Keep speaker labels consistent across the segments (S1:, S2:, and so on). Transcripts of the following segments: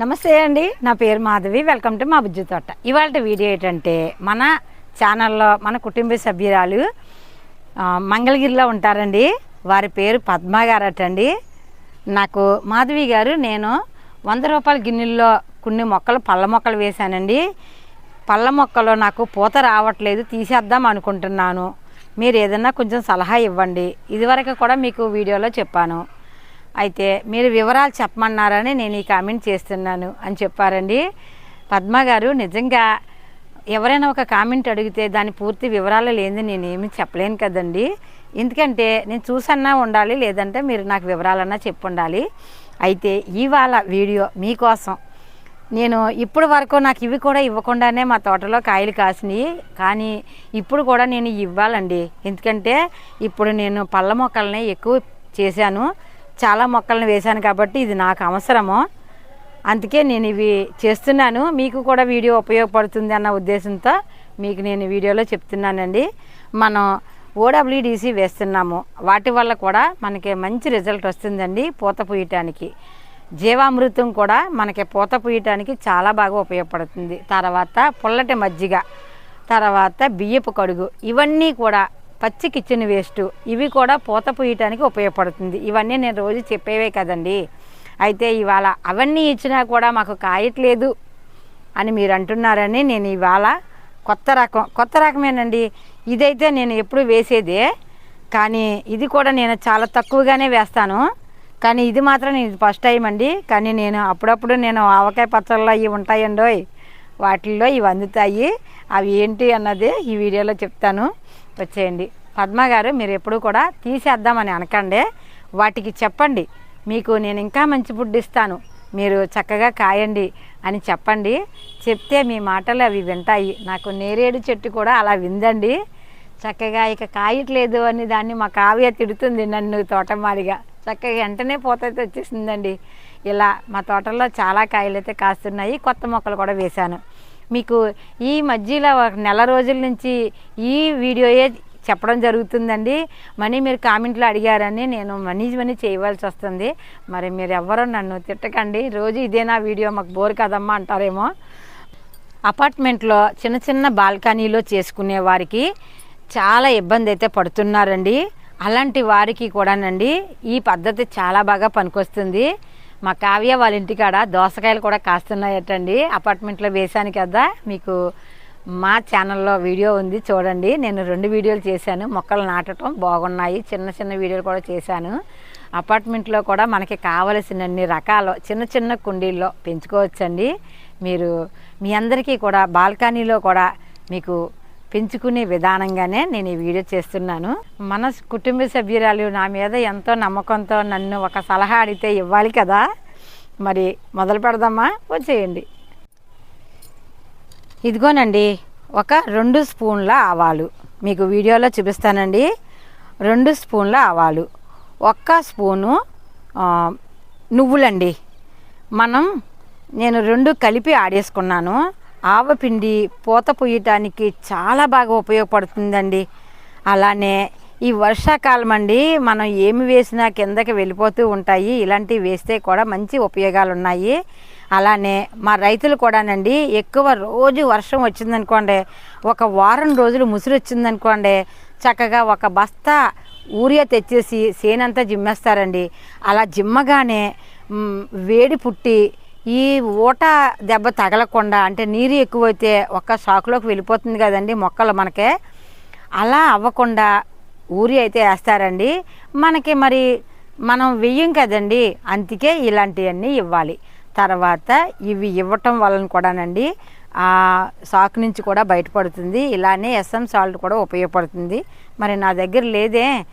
S1: నమస్తే అండి నా పేరు మాధవి వెల్కమ్ టు మా బుజ్జి తోట. ఇవాళ వీడియో ఏంటంటే మన ఛానల్లో మన కుటుంబ సభ్యురాలు మంగళగిరిలో ఉంటారండి. వారి పేరు పద్మ గారటండి. నాకు మాధవి గారు నేను వంద రూపాయల గిన్నెల్లో కొన్ని మొక్కలు పళ్ళ మొక్కలు వేశానండి. పళ్ళ మొక్కలు నాకు పూత రావట్లేదు తీసేద్దాం అనుకుంటున్నాను. మీరు ఏదన్నా కొంచెం సలహా ఇవ్వండి. ఇదివరకు కూడా మీకు వీడియోలో చెప్పాను. అయితే మీరు వివరాలు చెప్పమన్నారని నేను ఈ కామెంట్ చేస్తున్నాను అని చెప్పారండి. పద్మ గారు నిజంగా ఎవరైనా ఒక కామెంట్ అడిగితే దాని పూర్తి వివరాలు లేని నేను ఏమీ చెప్పలేను కదండి. ఎందుకంటే నేను చూసన్నా ఉండాలి లేదంటే మీరు నాకు వివరాలన్నా చెప్పు ఉండాలి అయితే ఇవాళ వీడియో మీకోసం. నేను ఇప్పుడు వరకు నాకు ఇవి కూడా ఇవ్వకుండానే మా తోటలో కాయలు కాసినాయి. కానీ ఇప్పుడు కూడా నేను ఇవ్వాలండి. ఎందుకంటే ఇప్పుడు నేను పళ్ళ మొక్కలనే ఎక్కువ చేశాను. చాలా మొక్కలను వేశాను కాబట్టి ఇది నాకు అవసరము. అందుకే నేను ఇవి చేస్తున్నాను. మీకు కూడా వీడియో ఉపయోగపడుతుంది అన్న ఉద్దేశంతో మీకు నేను వీడియోలో చెప్తున్నానండి. మనం ఓడబ్ల్యూడిసి వేస్తున్నాము. వాటి వల్ల కూడా మనకి మంచి రిజల్ట్ వస్తుందండి పూత పూయటానికి. జీవామృతం కూడా మనకి పూత పూయటానికి చాలా బాగా ఉపయోగపడుతుంది. తర్వాత పుల్లటి మజ్జిగ తర్వాత బియ్యపు కడుగు ఇవన్నీ కూడా పచ్చి కిచెన్ వేస్ట్. ఇవి కూడా పూత పూయటానికి ఉపయోగపడుతుంది. ఇవన్నీ నేను రోజు చెప్పేవే కదండి. అయితే ఇవాళ అవన్నీ ఇచ్చినా కూడా మాకు కాయట్లేదు అని మీరు అంటున్నారని నేను ఇవాళ కొత్త రకం కొత్త రకమేనండి. ఇదైతే నేను ఎప్పుడు వేసేదే కానీ ఇది కూడా నేను చాలా తక్కువగానే వేస్తాను. కానీ ఇది మాత్రం నేను ఫస్ట్ టైం అండి. కానీ నేను అప్పుడప్పుడు నేను ఆవకాయ పచ్చల్లో అవి ఉంటాయండోయ్. వాటిల్లో ఇవి అందుతాయి. అవి ఏంటి అన్నది ఈ వీడియోలో చెప్తాను. వచ్చేయండి పద్మ గారు మీరు ఎప్పుడు కూడా తీసేద్దామని అనకండి. వాటికి చెప్పండి. మీకు నేను ఇంకా మంచి ఫుడ్ ఇస్తాను. మీరు చక్కగా కాయండి అని చెప్పండి. చెప్తే మీ మాటలు అవి వింటాయి. నాకు నేరేడు చెట్టు కూడా అలా విందండి. చక్కగా ఇక కాయట్లేదు అని దాన్ని మా కావ్య తిడుతుంది నన్ను తోటమాలిగా చక్కగా వెంటనే పోతైతే వచ్చేసిందండి. ఇలా మా తోటలో చాలా కాయలు అయితే కాస్తున్నాయి. కొత్త మొక్కలు కూడా వేశాను. మీకు ఈ మధ్యలో ఒక నెల రోజుల నుంచి ఈ వీడియోయే చెప్పడం జరుగుతుందండి. మనీ మీరు కామెంట్లో అడిగారని నేను మనీ మనీ చేయవలసి వస్తుంది. మరి మీరు ఎవరో నన్ను తిట్టకండి. రోజు ఇదేనా వీడియో మాకు బోర్ కదమ్మా అంటారేమో. అపార్ట్మెంట్లో చిన్న చిన్న బాల్కనీలో చేసుకునే వారికి చాలా ఇబ్బంది అయితే పడుతున్నారండి. అలాంటి వారికి కూడానండి ఈ పద్ధతి చాలా బాగా పనికొస్తుంది. మా కావ్య వాళ్ళ ఇంటికాడ దోసకాయలు కూడా కాస్తున్నాయటండి. అపార్ట్మెంట్లో వేశాను కదా మీకు మా ఛానల్లో వీడియో ఉంది చూడండి. నేను రెండు వీడియోలు చేశాను. మొక్కలు నాటడం బాగున్నాయి. చిన్న చిన్న వీడియోలు కూడా చేశాను. అపార్ట్మెంట్లో కూడా మనకి కావలసినన్ని రకాలు చిన్న చిన్న కుండీల్లో పెంచుకోవచ్చండి. మీరు మీ అందరికీ కూడా బాల్కనీలో కూడా మీకు పెంచుకునే విధానంగానే నేను ఈ వీడియో చేస్తున్నాను. మన కుటుంబ సభ్యురాలు నా మీద ఎంతో నమ్మకంతో నన్ను ఒక సలహా అడిగితే ఇవ్వాలి కదా? మరి మొదలు పెడదామా? వచ్చేయండి. ఇదిగోనండి ఒక రెండు స్పూన్ల ఆవాలు. మీకు వీడియోలో చూపిస్తానండి. రెండు స్పూన్ల ఆవాలు. ఒక్క స్పూను నువ్వులండి. మనం నేను రెండు కలిపి ఆడేసుకున్నాను. ఆవపిండి పూత పూయటానికి చాలా బాగా ఉపయోగపడుతుందండి. అలానే ఈ వర్షాకాలం అండి మనం ఏమి వేసినా కిందకి వెళ్ళిపోతూ ఉంటాయి. ఇలాంటివి వేస్తే కూడా మంచి ఉపయోగాలు ఉన్నాయి అలానే మా రైతులు కూడానండి ఎక్కువ రోజు వర్షం వచ్చిందనుకోండి ఒక వారం రోజులు ముసురు వచ్చిందనుకోండి చక్కగా ఒక బస్తా ఊరియా తెచ్చేసి సేనంతా జిమ్మేస్తారండి. అలా జిమ్మగానే వేడి పుట్టి ఈ ఊట దెబ్బ తగలకుండా అంటే నీరు ఎక్కువైతే ఒక్క షాక్లోకి వెళ్ళిపోతుంది కదండి మొక్కలు మనకే. అలా అవ్వకుండా ఊరి అయితే వేస్తారండి. మనకి మరి మనం వెయ్యం కదండి. అందుకే ఇలాంటివన్నీ ఇవ్వాలి. తర్వాత ఇవి ఇవ్వటం వలన కూడానండి ఆ సాకు నుంచి కూడా బయటపడుతుంది. ఇలానే ఎస్ఎం సాల్ట్ కూడా ఉపయోగపడుతుంది. మరి నా దగ్గర లేదే.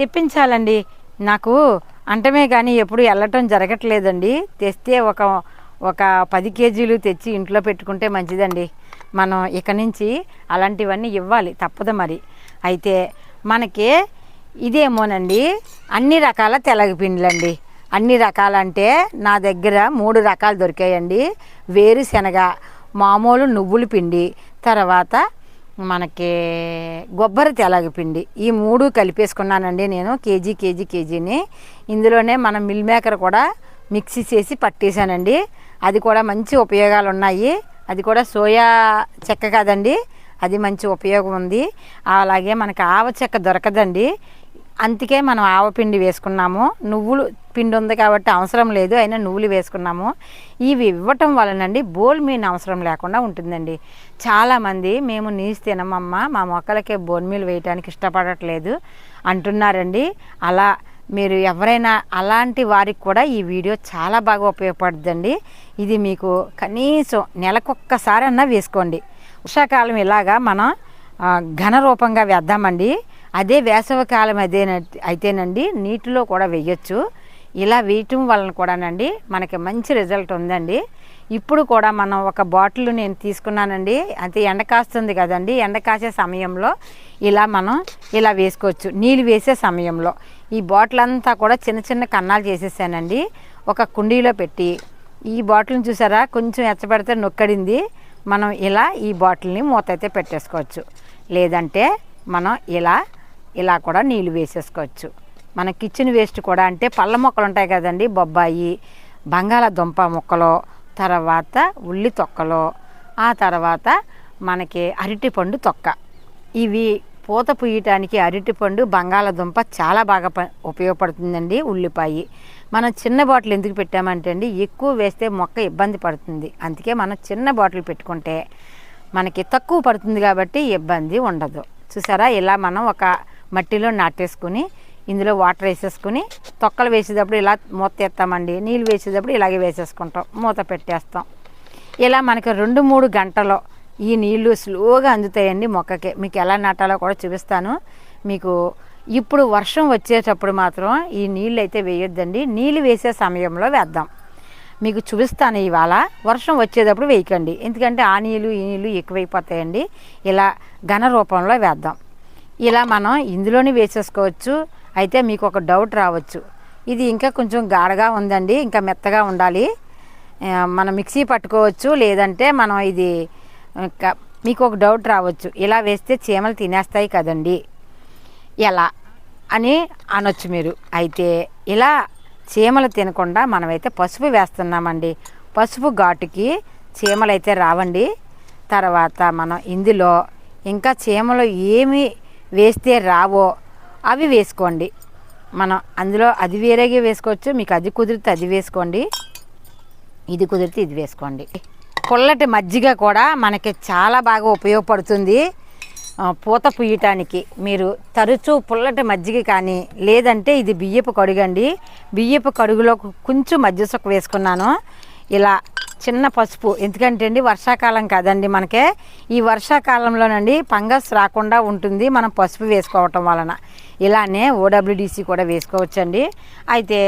S1: తెప్పించాలండి. నాకు అంటమే కానీ ఎప్పుడు వెళ్ళటం జరగట్లేదండి. తెస్తే ఒక ఒక పది కేజీలు తెచ్చి ఇంట్లో పెట్టుకుంటే మంచిదండి. మనం ఇక నుంచి అలాంటివన్నీ ఇవ్వాలి తప్పదు మరి. అయితే మనకి ఇదేమోనండి అన్ని రకాల తెలగపిండ్లండి. అన్ని రకాలంటే నా దగ్గర మూడు రకాలు దొరికాయండి. వేరుశనగ మామూలు నువ్వుల పిండి తర్వాత మనకి కొబ్బరి తెలగపిండి ఈ మూడు కలిపేసుకున్నానండి నేను కేజీ కేజీ కేజీని. ఇందులోనే మనం మిల్ మేకర్ కూడా మిక్సీ చేసి పట్టేశానండి. అది కూడా మంచి ఉపయోగాలు ఉన్నాయి అది కూడా సోయా చెక్క కదండి. అది మంచి ఉపయోగం ఉంది. అలాగే మనకి ఆవ చెక్క దొరకదండి. అందుకే మనం ఆవపిండి వేసుకున్నాము. నువ్వులు పిండి ఉంది కాబట్టి అవసరం లేదు అయినా నువ్వులు వేసుకున్నాము. ఇవి ఇవ్వటం వలనండి బోల్ మీన్ అవసరం లేకుండా ఉంటుందండి. చాలామంది మేము నీసు తినమమ్మ మా మొక్కలకే బోన్ మీల్ వేయడానికి ఇష్టపడట్లేదు అంటున్నారండి. అలా మీరు ఎవరైనా అలాంటి వారికి కూడా ఈ వీడియో చాలా బాగా ఉపయోగపడుతుందండి ఇది మీకు కనీసం నెలకొక్కసారి అన్నా వేసుకోండి. వర్షాకాలం ఇలాగా మనం ఘన రూపంగా వేద్దామండి. అదే వేసవికాలం అదే అయితేనండి నీటిలో కూడా వేయొచ్చు. ఇలా వేయటం వలన కూడానండి మనకి మంచి రిజల్ట్ ఉందండి. ఇప్పుడు కూడా మనం ఒక బాటిల్ నేను తీసుకున్నానండి. అయితే ఎండ కాస్తుంది కదండి. ఎండ కాసే సమయంలో ఇలా మనం ఇలా వేసుకోవచ్చు. నీళ్ళు వేసే సమయంలో ఈ బాటిల్ అంతా కూడా చిన్న చిన్న కన్నాలు చేసేసానండి. ఒక కుండీలో పెట్టి ఈ బాటిల్ని చూసారా? కొంచెం ఎచ్చబెడితే నొక్కడింది. మనం ఇలా ఈ బాటిల్ని మూత అయితే పెట్టేసుకోవచ్చు. లేదంటే మనం ఇలా ఇలా కూడా నీళ్ళు వేసేసుకోవచ్చు. మన కిచెన్ వేస్ట్ కూడా అంటే పళ్ళ మొక్కలు ఉంటాయి కదండి బొబ్బాయి బంగాళాదుంప మొక్కలు తర్వాత ఉల్లి తొక్కలు ఆ తర్వాత మనకి అరటిపండు తొక్క. ఇవి పూత పుయ్యటానికి అరటిపండు బంగాళదుంప చాలా బాగా ప ఉపయోగపడుతుందండి ఉల్లిపాయ. మనం చిన్న బాటిల్ ఎందుకు పెట్టామంటే అండి ఎక్కువ వేస్తే మొక్క ఇబ్బంది పడుతుంది. అందుకే మనం చిన్న బాటిల్ పెట్టుకుంటే మనకి తక్కువ పడుతుంది కాబట్టి ఇబ్బంది ఉండదు. చూసారా ఇలా మనం ఒక మట్టిలో నాటేసుకుని ఇందులో వాటర్ వేసేసుకుని తొక్కలు వేసేటప్పుడు ఇలా మూత ఎత్తామండి. నీళ్ళు వేసేటప్పుడు ఇలాగే వేసేసుకుంటాం. మూత పెట్టేస్తాం. ఇలా మనకి రెండు మూడు గంటలో ఈ నీళ్ళు స్లోగా అందుతాయండి మొక్కకి. మీకు ఎలా నాటాలో కూడా చూపిస్తాను. మీకు ఇప్పుడు వర్షం వచ్చేటప్పుడు మాత్రం ఈ నీళ్ళు అయితే వేయొద్దండి. నీళ్ళు వేసే సమయంలో వేద్దాం. మీకు చూపిస్తాను ఇవాళ. వర్షం వచ్చేటప్పుడు వేయకండి. ఎందుకంటే ఆ నీళ్ళు ఈ నీళ్ళు ఎక్కువైపోతాయండి. ఇలా ఘన రూపంలో వేద్దాం. ఇలా మనం ఇందులోనే వేసేసుకోవచ్చు. అయితే మీకు ఒక డౌట్ రావచ్చు. ఇది ఇంకా కొంచెం గాఢగా ఉందండి ఇంకా మెత్తగా ఉండాలి. మనం మిక్సీ పట్టుకోవచ్చు లేదంటే మనం ఇది ఇంకా మీకు ఒక డౌట్ రావచ్చు. ఇలా వేస్తే చీమలు తినేస్తాయి కదండి. ఎలా అని అనొచ్చు మీరు. అయితే ఇలా చీమలు తినకుండా మనమైతే పసుపు వేస్తున్నామండి. పసుపు ఘాటుకి చీమలు అయితే రావండి. తర్వాత మనం ఇందులో ఇంకా చీమలు ఏమి వేస్తే రావో అవి వేసుకోండి. మనం అందులో అది వేరేగా వేసుకోవచ్చు. మీకు అది కుదిరితే అది వేసుకోండి. ఇది కుదిరితే ఇది వేసుకోండి. పుల్లటి మజ్జిగ కూడా మనకి చాలా బాగా ఉపయోగపడుతుంది. పూత పుయ్యటానికి మీరు తరచూ పుల్లటి మజ్జిగ కానీ లేదంటే ఇది బియ్యపు కడుగండి. బియ్యపు కడుగులో కొంచెం మజ్జి సొక్క వేసుకున్నాను. ఇలా చిన్న పసుపు. ఎందుకంటే అండి వర్షాకాలం కాదండి మనకే. ఈ వర్షాకాలంలోనండి ఫంగస్ రాకుండా ఉంటుంది మనం పసుపు వేసుకోవటం వలన. ఇలానే ఓడబ్ల్యూడిసి కూడా వేసుకోవచ్చండి. అయితే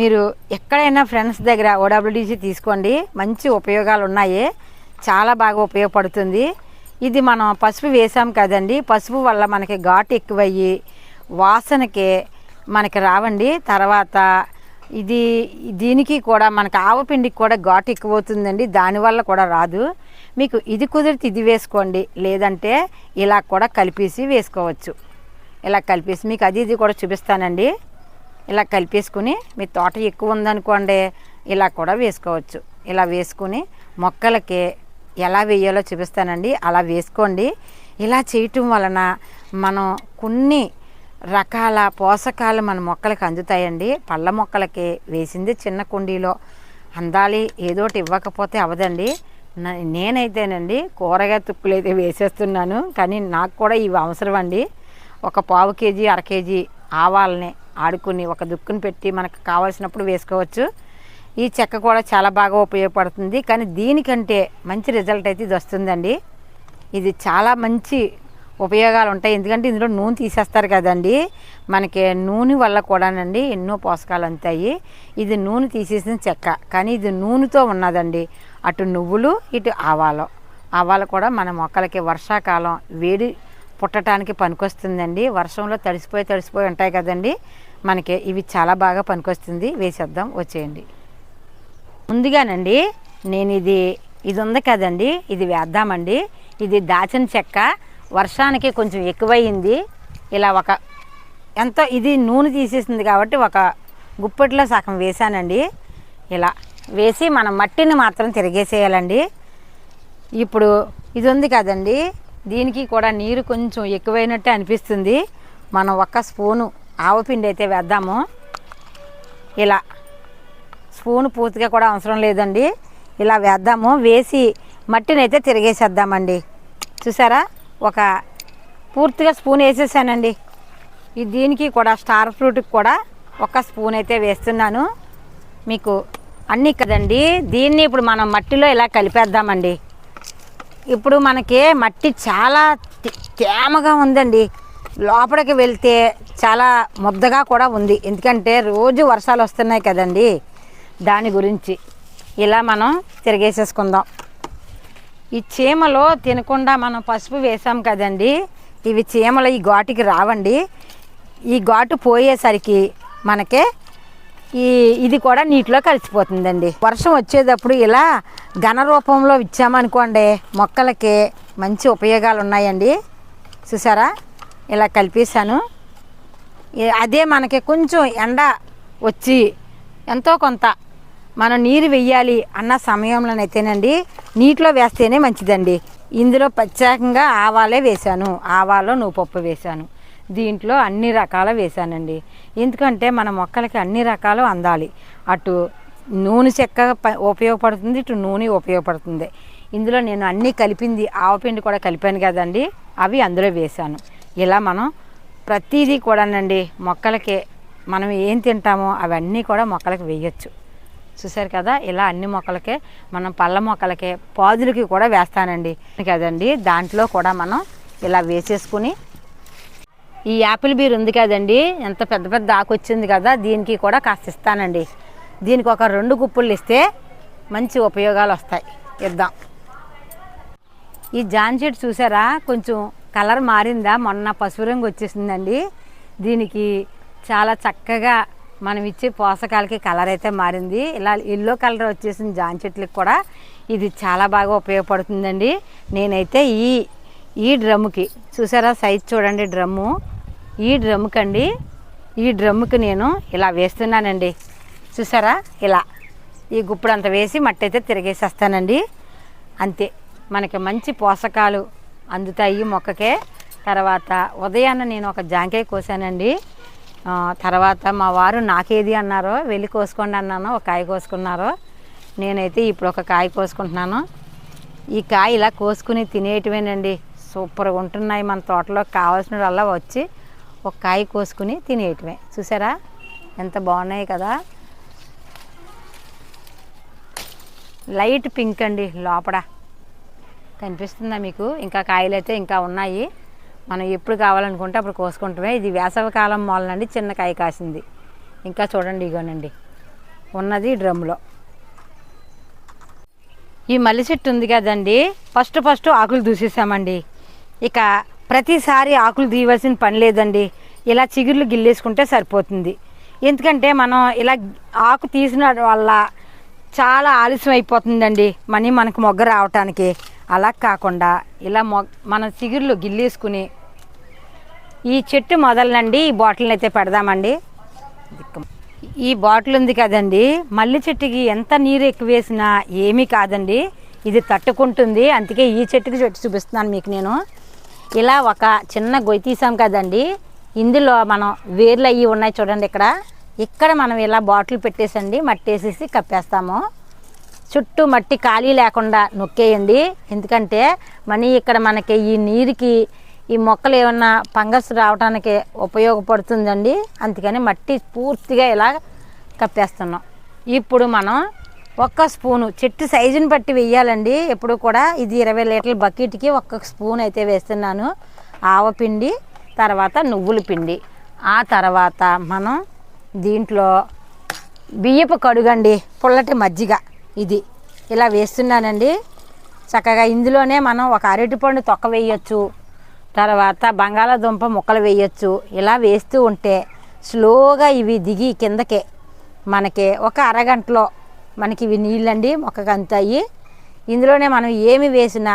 S1: మీరు ఎక్కడైనా ఫ్రెండ్స్ దగ్గర ఓడబ్ల్యూడిసి తీసుకోండి. మంచి ఉపయోగాలు ఉన్నాయి చాలా బాగా ఉపయోగపడుతుంది. ఇది మనం పసుపు వేసాం కదండి. పసుపు వల్ల మనకి ఘాటు ఎక్కువయ్యి వాసనకి మనకి రావండి. తర్వాత ఇది దీనికి కూడా మనకు ఆవపిండికి కూడా ఘాటు ఎక్కువ అవుతుందండి దానివల్ల కూడా రాదు. మీకు ఇది కుదిరితే ఇది వేసుకోండి. లేదంటే ఇలా కూడా కలిపేసి వేసుకోవచ్చు. ఇలా కలిపేసి మీకు అది ఇది కూడా చూపిస్తానండి. ఇలా కలిపేసుకుని మీ తోట ఎక్కువ ఉందనుకోండి ఇలా కూడా వేసుకోవచ్చు. ఇలా వేసుకుని మొక్కలకి ఎలా వేయాలో చూపిస్తానండి. అలా వేసుకోండి. ఇలా చేయటం వలన మనం కొన్ని రకాల పోషకాలు మన మొక్కలకి అందుతాయండి. పళ్ళ మొక్కలకి వేసింది చిన్న కుండీలో అందాలి ఏదోటి ఇవ్వకపోతే అవదండి నేనైతేనండి కూరగాయ తుక్కులు అయితే వేసేస్తున్నాను కానీ నాకు కూడా ఇవి అవసరం అండి ఒక పావు కేజీ అర కేజీ ఆవాలని ఆడుకుని ఒక దుక్కుని పెట్టి మనకు కావాల్సినప్పుడు వేసుకోవచ్చు. ఈ చెక్క కూడా చాలా బాగా ఉపయోగపడుతుంది. కానీ దీనికంటే మంచి రిజల్ట్ అయితే ఇది వస్తుందండి. ఇది చాలా మంచి ఉపయోగాలు ఉంటాయి. ఎందుకంటే ఇందులో నూనె తీసేస్తారు కదండి. మనకి నూనె వల్ల కూడానండి ఎన్నో పోషకాలు అందుతాయి. ఇది నూనె తీసేసిన చెక్క. కానీ ఇది నూనెతో ఉన్నదండి. అటు నువ్వులు ఇటు ఆవాలు. ఆవాలు కూడా మన మొక్కలకి వర్షాకాలం వేడి పుట్టడానికి పనికొస్తుందండి. వర్షంలో తడిసిపోయి తడిసిపోయి ఉంటాయి కదండి. మనకి ఇవి చాలా బాగా పనికొస్తుంది. వేసేద్దాం వచ్చేయండి. ముందుగానండి నేను ఇది ఇది ఉంది కదండి ఇది వేద్దామండి. ఇది దాచిన చెక్క వర్షానికి కొంచెం ఎక్కువయింది. ఇలా ఒక ఎంతో ఇది నూనె తీసేసింది కాబట్టి ఒక గుప్పెట్లో సగం వేసానండి ఇలా వేసి మనం మట్టిని మాత్రం తిరిగేసేయాలండి. ఇప్పుడు ఇది ఉంది కదండి దీనికి కూడా నీరు కొంచెం ఎక్కువైనట్టే అనిపిస్తుంది. మనం ఒక్క స్పూను ఆవపిండి అయితే వేద్దాము. ఇలా స్పూన్ పూర్తిగా కూడా అవసరం లేదండి. ఇలా వేద్దాము. వేసి మట్టిని అయితే తిరిగేసేద్దామండి. చూసారా? ఒక పూర్తిగా స్పూన్ వేసేసానండి. ఈ దీనికి కూడా స్టార్ ఫ్రూట్కి కూడా ఒక స్పూన్ అయితే వేస్తున్నాను. మీకు అన్నీ కదండి. దీన్ని ఇప్పుడు మనం మట్టిలో ఇలా కలిపేద్దామండి. ఇప్పుడు మనకి మట్టి చాలా తేమగా ఉందండి. లోపలికి వెళ్తే చాలా ముద్దగా కూడా ఉంది. ఎందుకంటే రోజు వర్షాలు వస్తున్నాయి కదండి. దాని గురించి ఇలా మనం తిరిగేసేసుకుందాం. ఈ చీమలో తినకుండా మనం పసుపు వేసాం కదండి. ఇవి చీమలు ఈ ఘాటుకి రావండి. ఈ ఘాటు పోయేసరికి మనకే ఈ ఇది కూడా నీటిలో కలిసిపోతుందండి. వర్షం వచ్చేటప్పుడు ఇలా ఘన రూపంలో ఇచ్చామనుకోండి మొక్కలకి మంచి ఉపయోగాలు ఉన్నాయండి చూసారా? ఇలా కలిపేశాను. అదే మనకి కొంచెం ఎండ వచ్చి ఎంతో కొంత మనం నీరు వెయ్యాలి అన్న సమయంలోనైతేనండి నీటిలో వేస్తేనే మంచిదండి. ఇందులో ప్రత్యేకంగా ఆవాలే వేశాను. ఆవాలో నువ్వు పప్పు వేశాను. దీంట్లో అన్ని రకాల వేశానండి. ఎందుకంటే మన మొక్కలకి అన్ని రకాలు అందాలి. అటు నూనె చెక్క ఉపయోగపడుతుంది ఇటు నూనె ఉపయోగపడుతుంది. ఇందులో నేను అన్నీ కలిపింది ఆవపిండి కూడా కలిపాను కదండి అవి అందులో వేశాను. ఇలా మనం ప్రతిదీ కూడానండి మొక్కలకి మనం ఏం తింటామో అవన్నీ కూడా మొక్కలకి వేయచ్చు. చూసారు కదా ఇలా అన్ని మొక్కలకే మనం పళ్ళ మొక్కలకే పాదులకి కూడా వేస్తానండి. కదండి దాంట్లో కూడా మనం ఇలా వేసేసుకుని ఈ యాపిల్ బీర్ ఉంది కదండి. ఎంత పెద్ద పెద్ద ఆకు వచ్చింది కదా దీనికి కూడా కాస్త ఇస్తానండి. దీనికి ఒక రెండు గుప్పులు ఇస్తే మంచి ఉపయోగాలు వస్తాయి. ఇద్దాం. ఈ జాన్ చెట్టు చూసారా? కొంచెం కలర్ మారిందా? మొన్న పసుపు రంగు వచ్చేసిందండి. దీనికి చాలా చక్కగా మనం ఇచ్చే పోషకాలకి కలర్ అయితే మారింది. ఇలా ఎల్లో కలర్ వచ్చేసింది జాన్ చెట్లకి కూడా ఇది చాలా బాగా ఉపయోగపడుతుందండి. నేనైతే ఈ ఈ డ్రమ్ముకి చూసారా సైజ్ చూడండి డ్రమ్ము. ఈ డ్రమ్ముకండి ఈ డ్రమ్ముకి నేను ఇలా వేస్తున్నానండి. చూసారా? ఇలా. ఈ గుప్పుడు అంత వేసి మట్టి అయితే తిరిగేసేస్తానండి. అంతే. మనకి మంచి పోషకాలు అందుతాయి మొక్కకే. తర్వాత ఉదయాన్న నేను ఒక జాంకాయ కోసానండి. తర్వాత మా వారు నాకేది అన్నారో వెళ్ళి కోసుకోండి అన్నాను. ఒక కాయ కోసుకున్నారో. నేనైతే ఇప్పుడు ఒక కాయ కోసుకుంటున్నాను. ఈ కాయ ఇలా కోసుకుని తినేయటమేనండి సూపర్గా ఉంటున్నాయి మన తోటలో. కావాల్సినవల్లా వచ్చి ఒక కాయ కోసుకుని తినేయటమే. చూసారా? ఎంత బాగున్నాయి కదా? లైట్ పింక్ అండి లోపల. కనిపిస్తుందా మీకు? ఇంకా కాయలు అయితే ఇంకా ఉన్నాయి. మనం ఎప్పుడు కావాలనుకుంటే అప్పుడు కోసుకుంటామే. ఇది వేసవికాలం మూలనండి చిన్న కాయ కాసింది. ఇంకా చూడండి ఇగోనండి. ఉన్నది డ్రమ్లో ఈ మల్లి చెట్టు ఉంది కదండి. ఫస్ట్ ఫస్ట్ ఆకులు దూసేసామండి. ఇక ప్రతిసారి ఆకులు తీయవలసిన పని లేదండి. ఇలా చిగుర్లు గిల్లేసుకుంటే సరిపోతుంది. ఎందుకంటే మనం ఇలా ఆకు తీసిన వల్ల చాలా ఆలస్యం అయిపోతుందండి. మనీ మనకు మొగ్గ రావటానికి. అలా కాకుండా ఇలా మొగ్ మన చిగుర్లు గిల్లేసుకుని ఈ చెట్టు మొదలనండి. ఈ బాటిల్ని అయితే పెడదామండి. ఈ బాటిల్ ఉంది కదండి. మల్లి చెట్టుకి ఎంత నీరు ఎక్కువ వేసినా ఏమీ కాదండి. ఇది తట్టుకుంటుంది. అందుకే ఈ చెట్టుకి చెట్టు చూపిస్తున్నాను మీకు నేను. ఇలా ఒక చిన్న గొయ్యి తీసాం కదండి. ఇందులో మనం వేర్లు అయ్యి ఉన్నాయి చూడండి ఇక్కడ. ఇక్కడ మనం ఇలా బాటిల్ పెట్టేసండి మట్టి వేసేసి కప్పేస్తాము. చుట్టూ మట్టి ఖాళీ లేకుండా నొక్కేయండి. ఎందుకంటే మనీ ఇక్కడ మనకి ఈ నీరుకి ఈ మొక్కలు ఏమన్నా ఫంగస్ రావడానికి ఉపయోగపడుతుందండి. అందుకని మట్టి పూర్తిగా ఇలా కప్పేస్తున్నాం. ఇప్పుడు మనం ఒక్క స్పూను. చెట్టు సైజుని బట్టి వెయ్యాలండి. ఎప్పుడు కూడా ఇది ఇరవై లీటర్ల బకెట్కి ఒక్క స్పూన్ అయితే వేస్తున్నాను. ఆవపిండి తర్వాత నువ్వుల పిండి. ఆ తర్వాత మనం దీంట్లో బియ్యపు కడుగండి. పుల్లటి మజ్జిగ ఇది. ఇలా వేస్తున్నానండి. చక్కగా ఇందులోనే మనం ఒక అరటిపండు తొక్క వేయచ్చు. తర్వాత బంగాళాదుంప ముక్కలు వేయచ్చు. ఇలా వేస్తూ ఉంటే స్లోగా ఇవి దిగి కిందకే మనకి ఒక అరగంటలో మనకి ఇవి నీళ్ళండి మొక్కకు అంతాయి ఇందులోనే మనం ఏమి వేసినా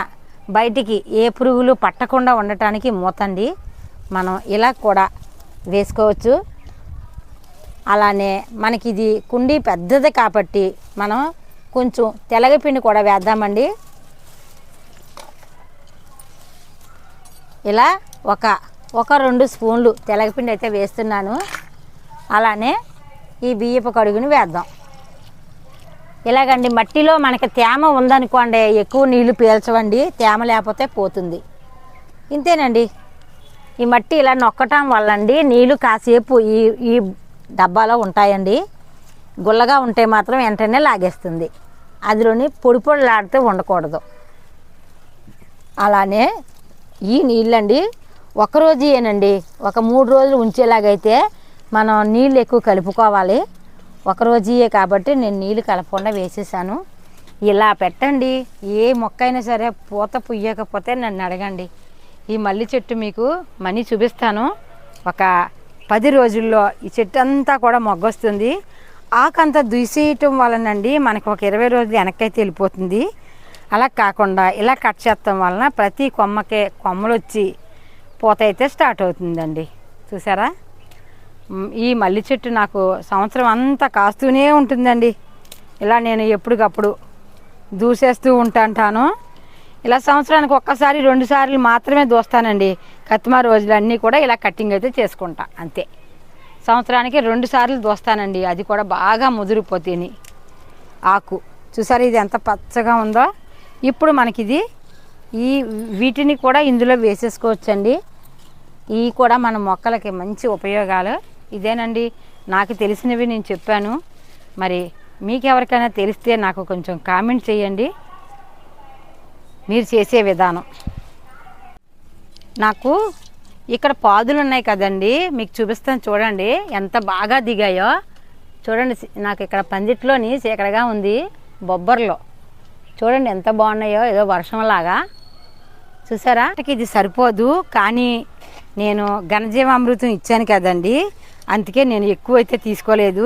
S1: బయటికి ఏ పురుగులు పట్టకుండా ఉండటానికి మూతండి. మనం ఇలా కూడా వేసుకోవచ్చు. అలానే మనకి ఇది కుండీ పెద్దది కాబట్టి మనం కొంచెం తెలగపిండి కూడా వేద్దామండి. ఇలా ఒక ఒక రెండు స్పూన్లు తెలగపిండి అయితే వేస్తున్నాను. అలానే ఈ బియ్యపు కడుగుని వేద్దాం. ఇలాగండి మట్టిలో మనకి తేమ ఉందనుకోండి ఎక్కువ నీళ్ళు పీల్చవండి తేమ లేకపోతే పోతుంది. ఇంతేనండి. ఈ మట్టి ఇలా నొక్కటం వల్ల అండి నీళ్ళు కాసేపు ఈ ఈ డబ్బాలో ఉంటాయండి. గుల్లగా ఉంటే మాత్రం వెంటనే లాగేస్తుంది. అందులోని పొడి పొడిలాడుతూ ఉండకూడదు. అలానే ఈ నీళ్ళండి ఒకరోజు ఏనండి ఒక మూడు రోజులు ఉంచేలాగైతే మనం నీళ్ళు ఎక్కువ కలుపుకోవాలి. ఒక రోజుయే కాబట్టి నేను నీళ్ళు కలపకుండా వేసేసాను. ఇలా పెట్టండి. ఏ మొక్క అయినా సరే పూత పుయ్యకపోతే నన్ను అడగండి. ఈ మల్లి చెట్టు మీకు మనీ చూపిస్తాను. ఒక పది రోజుల్లో ఈ చెట్టు అంతా కూడా మొగ్గొస్తుంది. ఆకంతా దూసేయటం వలనండి మనకు ఒక ఇరవై రోజులు వెనక్కైతే వెళ్ళిపోతుంది. అలా కాకుండా ఇలా కట్ చేస్తాం వలన ప్రతి కొమ్మకే కొమ్మలు వచ్చి పూత అయితే స్టార్ట్ అవుతుందండి. చూసారా? ఈ మల్లి చెట్టు నాకు సంవత్సరం అంతా కాస్తూనే ఉంటుందండి. ఇలా నేను ఎప్పటికప్పుడు దూసేస్తూ ఉంటాంటాను. ఇలా సంవత్సరానికి ఒక్కసారి రెండు సార్లు మాత్రమే దూస్తానండి. కత్తిమా రోజులన్నీ కూడా ఇలా కట్టింగ్ అయితే చేసుకుంటా అంతే. సంవత్సరానికి రెండు సార్లు దోస్తానండి. అది కూడా బాగా ముదిరిపోతేని. ఆకు చూసారు ఇది ఎంత పచ్చగా ఉందో? ఇప్పుడు మనకి ఇది ఈ వీటిని కూడా ఇందులో వేసేసుకోవచ్చండి. ఇవి కూడా మన మొక్కలకి మంచి ఉపయోగాలు. ఇదేనండి. నాకు తెలిసినవి నేను చెప్పాను. మరి మీకు ఎవరికైనా తెలిస్తే నాకు కొంచెం కామెంట్ చేయండి. మీరు చేసే విధానం. నాకు ఇక్కడ పాదులు ఉన్నాయి కదండి. మీకు చూపిస్తాను చూడండి. ఎంత బాగా దిగాయో. చూడండి నాకు ఇక్కడ పందిట్లోని చీకడగా ఉంది. బొబ్బర్లో. చూడండి ఎంత బాగున్నాయో. ఏదో వర్షంలాగా. చూసారా? నాకు ఇది సరిపోదు. కానీ నేను ఘనజీవామృతం ఇచ్చాను కదండి. అందుకే నేను ఎక్కువ అయితే తీసుకోలేదు.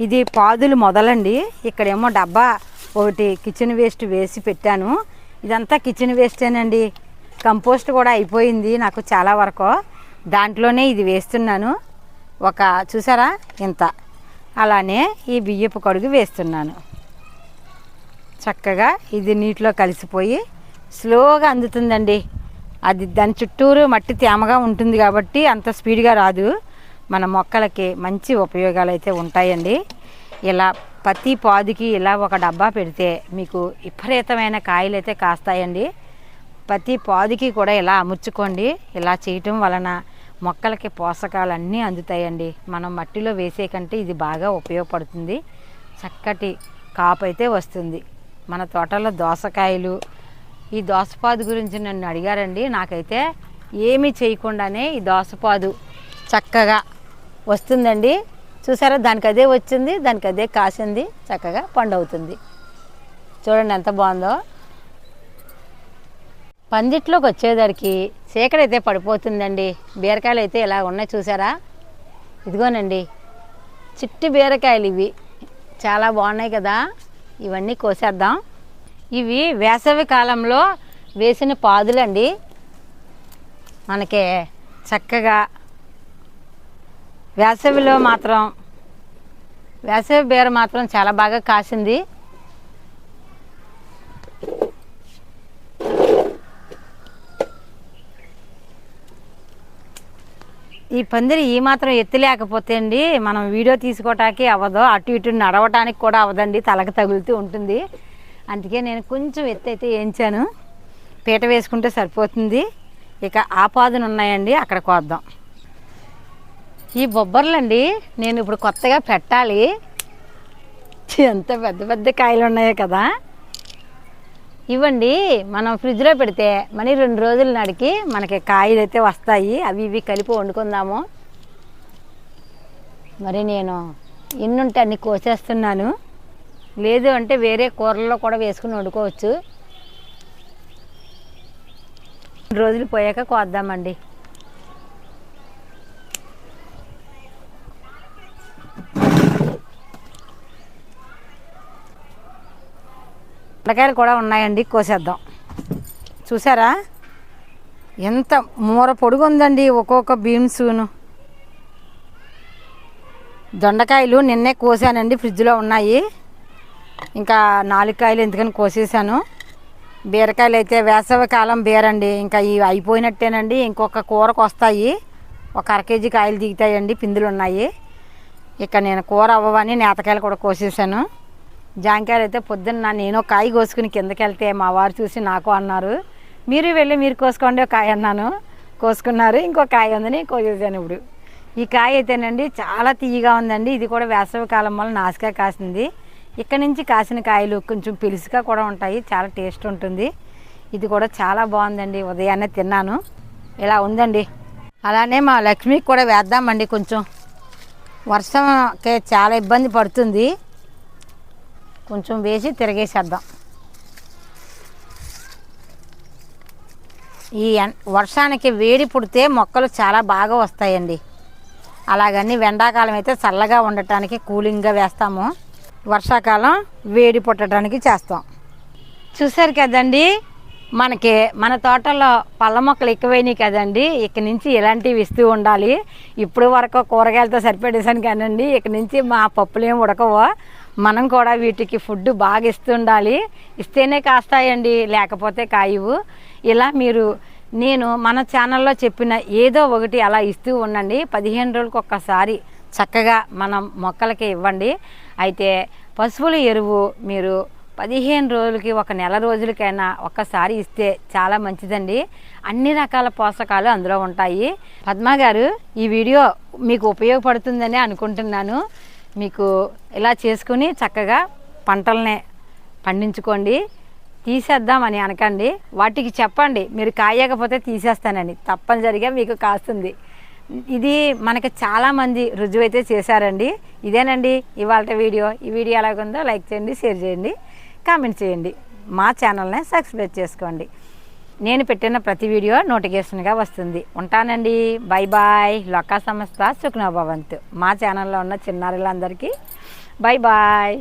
S1: ఇది పాదులు మొదలండి. ఇక్కడేమో డబ్బా ఒకటి కిచెన్ వేస్ట్ వేసి పెట్టాను. ఇదంతా కిచెన్ వేస్టేనండి. కంపోస్ట్ కూడా అయిపోయింది నాకు చాలా వరకు. దాంట్లోనే ఇది వేస్తున్నాను. ఒక చూసారా? ఇంత. అలానే ఈ బియ్యపు కడుగు వేస్తున్నాను. చక్కగా ఇది నీటిలో కలిసిపోయి స్లోగా అందుతుందండి. అది దాని చుట్టూరు మట్టి తేమగా ఉంటుంది కాబట్టి అంత స్పీడ్గా రాదు. మన మొక్కలకి మంచి ఉపయోగాలు అయితే ఉంటాయండి. ఇలా ప్రతి పాదుకి ఇలా ఒక డబ్బా పెడితే మీకు విపరీతమైన కాయలు అయితే కాస్తాయండి. ప్రతి పాదుకి కూడా ఇలా అమర్చుకోండి ఇలా చేయటం వలన మొక్కలకి పోషకాలు అన్నీ అందుతాయండి. మనం మట్టిలో వేసే కంటే ఇది బాగా ఉపయోగపడుతుంది. చక్కటి కాపు అయితే వస్తుంది. మన తోటలో దోసకాయలు ఈ దోసపాదు గురించి నన్ను అడిగారండి. నాకైతే ఏమీ చేయకుండానే ఈ దోసపాదు చక్కగా వస్తుందండి. చూసారా? దానికి అదే వచ్చింది దానికి అదే కాసింది చక్కగా పండు అవుతుంది చూడండి ఎంత బాగుందో. పందిట్లోకి వచ్చేసరికి చీకటి అయితే పడిపోతుందండి. బీరకాయలు అయితే ఇలా ఉన్నాయి చూసారా? ఇదిగోనండి. చిట్టి బీరకాయలు ఇవి. చాలా బాగున్నాయి కదా. ఇవన్నీ కోసేద్దాం. ఇవి వేసవి కాలంలో వేసిన పాదులండి. మనకి చక్కగా వేసవిలో మాత్రం వేసవి బీర మాత్రం చాలా బాగా కాసింది. ఈ పందిరి ఈ మాత్రం ఎత్తి లేకపోతే అండి మనం వీడియో తీసుకోవటానికి అవ్వదు అటు ఇటు నడవటానికి కూడా అవ్వదండి తలకు తగులుతూ ఉంటుంది. అందుకే నేను కొంచెం ఎత్తు అయితే వేయించాను పీట వేసుకుంటే సరిపోతుంది. ఇక ఆ పాదులు ఉన్నాయండి అక్కడ కోద్దాం. ఈ బొబ్బర్లండి నేను ఇప్పుడు కొత్తగా పెట్టాలి. ఎంత పెద్ద పెద్ద కాయలు ఉన్నాయో కదా. ఇవ్వండి మనం ఫ్రిడ్జ్లో పెడితే మనీ రెండు రోజుల నడికి మనకి కాయలు అయితే వస్తాయి. అవి ఇవి కలిపి వండుకుందాము. మరి నేను ఎన్నుంటే అన్ని కోసేస్తున్నాను. లేదు అంటే వేరే కూరల్లో కూడా వేసుకుని వండుకోవచ్చు. రెండు రోజులు పోయాక కోద్దామండి. పొట్లకాయలు కూడా ఉన్నాయండి కోసేద్దాం. చూసారా? ఎంత మూర పొడుగు ఉందండి ఒక్కొక్క బీన్సును. దొండకాయలు నిన్నే కోసానండి ఫ్రిడ్జ్లో ఉన్నాయి. ఇంకా నాలుగు కాయలు ఎందుకని కోసేసాను. బీరకాయలు అయితే వేసవి కాలం బీరండి ఇంకా ఇవి అయిపోయినట్టేనండి ఇంకొక కూరకు వస్తాయి ఒక అర కేజీ కాయలు దిగుతాయండి పిందులు ఉన్నాయి ఇక నేను కూర అవ్వవని నేతకాయలు కూడా కోసేసాను. జాంకాయలు అయితే పొద్దున్న నేను కాయ కోసుకుని కిందకి వెళ్తే మా వారు చూసి నాకు అన్నారు మీరు వెళ్ళి మీరు కోసుకోండి ఒక కాయ అన్నాను. కోసుకున్నారు ఇంకో కాయ ఉందని కోసేసాను ఇప్పుడు. ఈ కాయ అయితేనండి చాలా తీయగా ఉందండి. ఇది కూడా వేసవి కాలం వల్ల నాసుగా కాసింది. ఇక్కడ నుంచి కాసిన కాయలు కొంచెం పిలుసుగా కూడా ఉంటాయి చాలా టేస్ట్ ఉంటుంది. ఇది కూడా చాలా బాగుందండి. ఉదయాన్నే తిన్నాను. ఇలా ఉందండి. అలానే మా లక్ష్మికి కూడా వేద్దామండి కొంచెం. వర్షంకే చాలా ఇబ్బంది పడుతుంది. కొంచెం వేసి తిరగేసేద్దాం. ఈ ఎన్- వర్షానికి వేడి పుడితే మొక్కలు చాలా బాగా వస్తాయండి. అలాగని ఎండాకాలం అయితే చల్లగా ఉండటానికి కూలింగ్గా వేస్తాము. వర్షాకాలం వేడి పుట్టడానికి చేస్తాం. చూసారు కదండి మనకి మన తోటలో పళ్ళ మొక్కలు ఎక్కువైనాయి కదండి ఇక నుంచి ఇలాంటివి ఇస్తూ ఉండాలి. ఇప్పుడు వరకు కూరగాయలతో సరిపెట్టేసాను కానండి ఇక నుంచి మా పప్పులు ఏమి ఉడకవో. మనం కూడా వీటికి ఫుడ్ బాగా ఇస్తుండాలి. ఇస్తేనే కాస్తాయండి లేకపోతే కాయవు. ఇలా మీరు నేను మన ఛానల్లో చెప్పిన ఏదో ఒకటి అలా ఇస్తూ ఉండండి. పదిహేను రోజులకు ఒక్కసారి చక్కగా మనం మొక్కలకి ఇవ్వండి. అయితే పశువుల ఎరువు మీరు పదిహేను రోజులకి ఒక నెల రోజులకైనా ఒక్కసారి ఇస్తే చాలా మంచిదండి. అన్ని రకాల పోషకాలు అందులో ఉంటాయి. పద్మ గారు ఈ వీడియో మీకు ఉపయోగపడుతుందని అనుకుంటున్నాను. మీకు ఇలా చేసుకుని చక్కగా పంటలనే పండించుకోండి. తీసేద్దామని అనకండి. వాటికి చెప్పండి. మీరు కాయకపోతే తీసేస్తానని. తప్పనిసరిగా మీకు కాస్తుంది. ఇది మనకి చాలామంది రుజువు అయితే చేశారండి. ఇదేనండి ఇవాళ వీడియో. ఈ వీడియో ఎలాగుందో లైక్ చేయండి షేర్ చేయండి కామెంట్ చేయండి. మా ఛానల్ని సబ్స్క్రైబ్ చేసుకోండి. నేను పెట్టిన ప్రతి వీడియో నోటిఫికేషన్గా వస్తుంది. ఉంటానండి. Bye bye. లొక్కా సంస్థ సుఖ్నభవంతు. మా ఛానల్లో ఉన్న చిన్నారులందరికీ బై బాయ్.